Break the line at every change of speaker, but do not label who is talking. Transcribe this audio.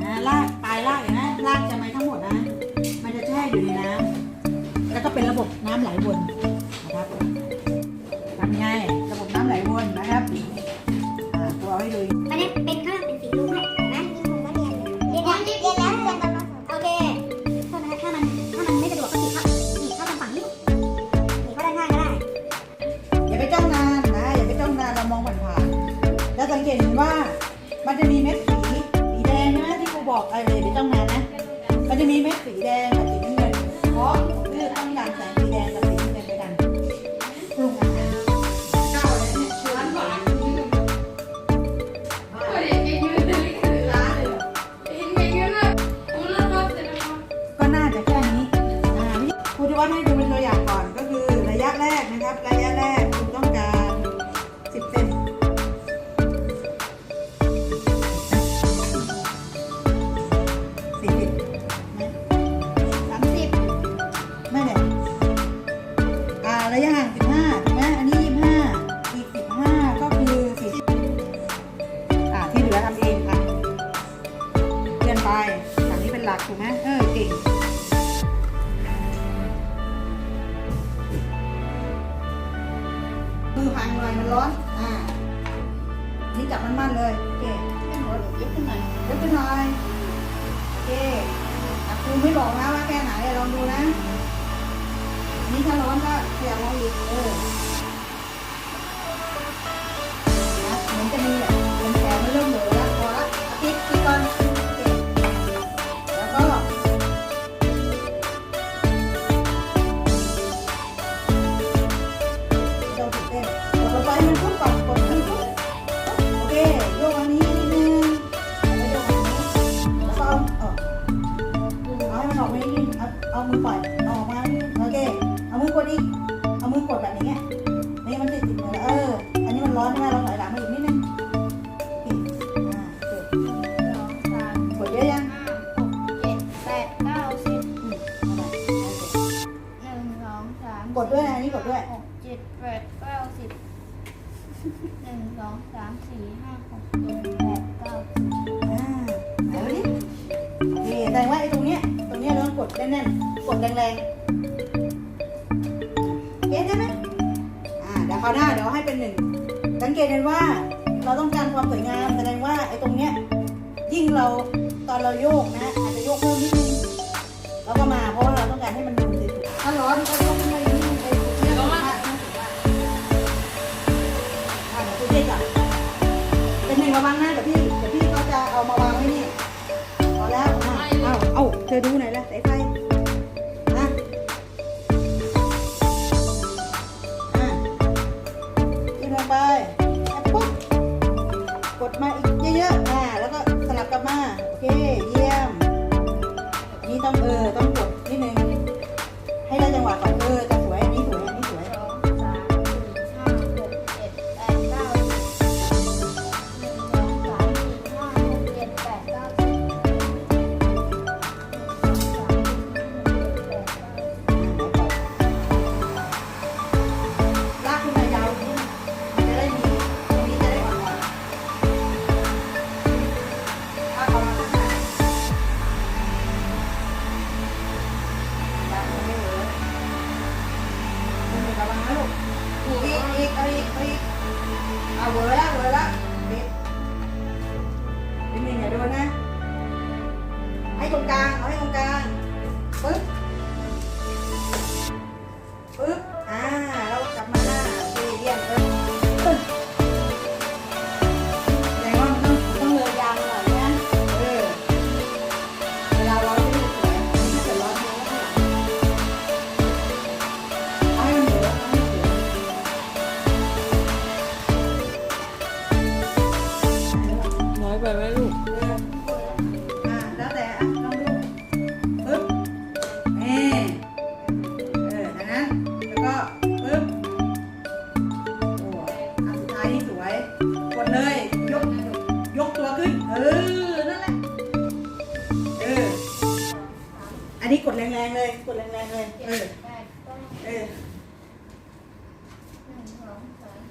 นะลากปลายลากเห็นไหมลากจะไม่ทั้งหมดนะ มันจะแช่อยู่ในน้ำแล้วก็เป็นระบบน้ำไหลวนนะครับทำไงระบบน้ำไหลวนนะครับอ่าตัวเอาให้ดู
อันนี้เป็นข้างเป็นสีรุ้งให้เห็นไหมผมก็เรียนเรียนแล้วเรียนแล้วเรียนตอนมโอเคโทษนะคะถ้ามันถ้ามันไม่สะดวกก็ถีบเข้าถีบเข้าทางฝั่งนี้ถีบเข้าด้านข้างก็ได้
อย่าไปจ้องนานนะอย่าไปจ้องนานเรามองผ่านๆแล้วสังเกตเห็นว่ามันจะมีเม็ดสีสีแดงใช่ไหมที่ครู บอกอะไรอย่าไปจ้องนานะ มันจะมีเม็ดสีแดงกับสีน้ำเงินเพราะเลือต้องการแสงสีแดงกับสีน้ำเงินไปกันปรุงอาหารข้าวอะไรเนี่ยชวนหวานก็น่าจะแค่นี้อ่าครูจะวัดให้ดูเป็นตัวอย่างก่อนก็คือระยะแรกนะครับ ระยะแรกคุณต้องการ 10เซน ถูกไหมเออเก่งมือพังหน่อยมันร้อน อ่า นี่จับมันมั่นเลยโอเคขึ้นหัวหรือยกขึ้นหน่อยยกขึ้นหน่อยโอเคแต่ครูไม่บอกนะว่าแค่ไหนลองดูนะ นี่ถ้าร้อนก็ขยับลงอีกเออนะเหมือนจะมีแหละ เอาเอามือปล่อยเอาออกมาโอเค เอามือกดอีก เอามือกดแบบนี้นี่มันติดติดมือแล้วเออ อันนี้มันร้อนใช่ไหมเราถอยหลังมาอีกนิดนึงโอเคอ่าโอเคกดเยอะยังอืมเอาไปโอเคกดด้วยนะอันนี้กดด้วย
หกเจ็ดแปดเก้าสิบหนึ่งสองสามสี่ห้าหกเจ็ด แน่
นๆ กดแรงๆเก็ตได้ไหมอ่าเดี๋ยวคราวหน้าเดี๋ยวให้เป็นหนึ่งสังเกตเห็นว่าเราต้องการความสวยงามแสดงว่าไอ้ตรงเนี้ยยิ่งเราตอนเราโยกนะอาจจะโยกเพิ่มนิดนึงแล้วก็มาเพราะว่าเราต้องการให้มันดูสวยๆถ้าร้อนก็ยกขึ้นมาอีกนิดนึงไปเรื่องของผ้านะอ่าเดี๋ยวคุณเรียกก่อนเป็นหนึ่งระวังนะเดี๋ยวพี่เดี๋ยวพี่เขาจะเอามาวางไว้นี่พอแล้วอะเอาเอาเธอดูไหน่อยละสายไฟ นี่ con
ca nói con ca. ปึ๊
b อันนี้กดแรงๆเลย กดแรงๆเลย เออ เออ